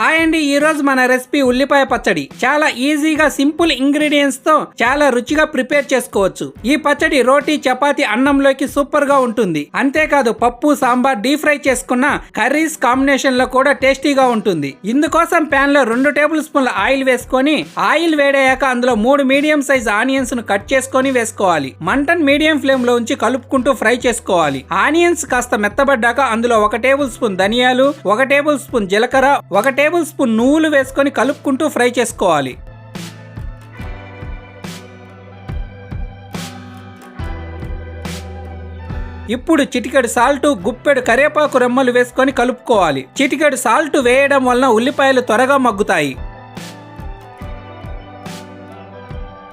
Hi అండి ఈ రోజు మన రెసిపీ ఉల్లిపాయ పచ్చడి. చాలా ఈజీగా సింపుల్ ఇంగ్రీడియంట్స్తో చాలా రుచిగా ప్రిపేర్ చేసుకోవచ్చు. ఈ పచ్చడి రోటీ చపాతి అన్నంలోకి సూపర్గా ఉంటుంది. అంతేకాదు పప్పు సాంబార్ డీప్ ఫ్రై చేసుకున్న కర్రీస్ కాంబినేషన్లో కూడా టేస్టీగా ఉంటుంది. ఇందుకోసం ప్యాన్లో రెండు టేబుల్ స్పూన్ల ఆయిల్ వేసుకొని ఆయిల్ వేడయ్యాక అందులో మూడు మీడియం సైజ్ ఆనియన్స్ను కట్ చేసుకొని వేసుకోవాలి. మంటన్ మీడియం ఫ్లేమ్లో ఉంచి కలుపుకుంటూ ఫ్రై చేసుకోవాలి. ఆనియన్స్ కాస్త మెత్తబడ్డాక అందులో ఒక టేబుల్ స్పూన్ ధనియాలు ఒక టేబుల్ స్పూన్ జీలకర్ర ఒక టేబుల్ స్పూన్ నువ్వులు వేసుకొని కలుపుకుంటూ ఫ్రై చేసుకోవాలి. ఇప్పుడు చిటికెడు సాల్ట్ గుప్పెడు కరివేపాకు రెమ్మలు వేసుకొని కలుపుకోవాలి. చిటికెడు సాల్ట్ వేయడం వలన ఉల్లిపాయలు త్వరగా మగ్గుతాయి.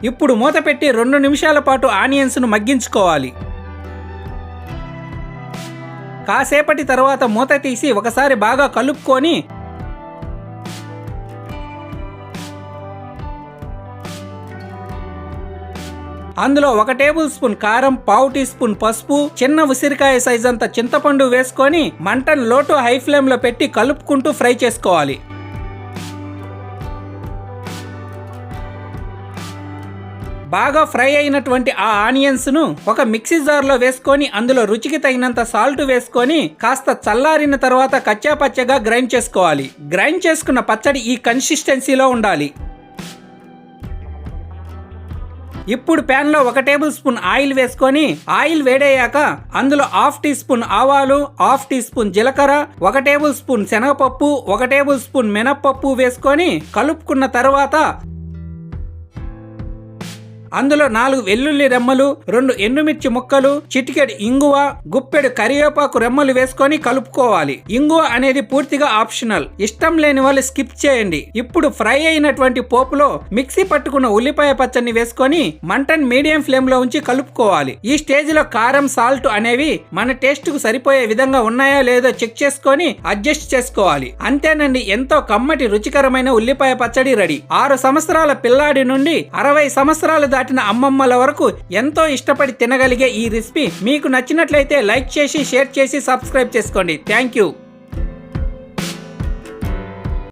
ఇప్పుడు మూత పెట్టి రెండు నిమిషాల పాటు ఆనియన్స్ను మగ్గించుకోవాలి. కాసేపటి తర్వాత మూత తీసి ఒకసారి బాగా కలుపుకొని అందులో ఒక టేబుల్ స్పూన్ కారం పావు టీ స్పూన్ పసుపు చిన్న ఉసిరికాయ సైజ్ అంత చింతపండు వేసుకొని మంటను లోటు హై ఫ్లేమ్లో పెట్టి కలుపుకుంటూ ఫ్రై చేసుకోవాలి. బాగా ఫ్రై అయినటువంటి ఆ ఆనియన్స్ను ఒక మిక్సీ జార్లో వేసుకొని అందులో రుచికి తగినంత సాల్ట్ వేసుకొని కాస్త చల్లారిన తర్వాత కచ్చా పచ్చగా గ్రైండ్ చేసుకోవాలి. గ్రైండ్ చేసుకున్న పచ్చడి ఈ కన్సిస్టెన్సీలో ఉండాలి. ఇప్పుడు ప్యాన్లో ఒక టేబుల్ స్పూన్ ఆయిల్ వేసుకొని ఆయిల్ వేడయ్యాక అందులో హాఫ్ టీ స్పూన్ ఆవాలు హాఫ్ టీ స్పూన్ జీలకర్ర ఒక టేబుల్ స్పూన్ శనగపప్పు ఒక టేబుల్ స్పూన్ మినప్పప్పు వేసుకొని కలుపుకున్న తర్వాత అందులో నాలుగు వెల్లుల్లి రెమ్మలు రెండు ఎండుమిర్చి ముక్కలు చిటికెడు ఇంగువ గుప్పెడు కరివేపాకు రెమ్మలు వేసుకొని కలుపుకోవాలి. ఇంగువ అనేది పూర్తిగా ఆప్షనల్. ఇష్టం లేని వాళ్ళు స్కిప్ చేయండి. ఇప్పుడు ఫ్రై అయినటువంటి పోపులో మిక్సీ పట్టుకున్న ఉల్లిపాయ పచ్చడిని వేసుకొని మంటన్ మీడియం ఫ్లేమ్లో ఉంచి కలుపుకోవాలి. ఈ స్టేజ్లో కారం సాల్ట్ అనేవి మన టేస్ట్కు సరిపోయే విధంగా ఉన్నాయా లేదో చెక్ చేసుకొని అడ్జస్ట్ చేసుకోవాలి. అంతేనండి ఎంతో కమ్మటి రుచికరమైన ఉల్లిపాయ పచ్చడి రెడీ. ఆరు సంవత్సరాల పిల్లాడి నుండి అరవై సంవత్సరాల దాటిన అమ్మమ్మల వరకు ఎంతో ఇష్టపడి తినగలిగే ఈ రెసిపీ మీకు నచ్చినట్లయితే లైక్ చేసి షేర్ చేసి సబ్స్క్రైబ్ చేసుకోండి. Thank you.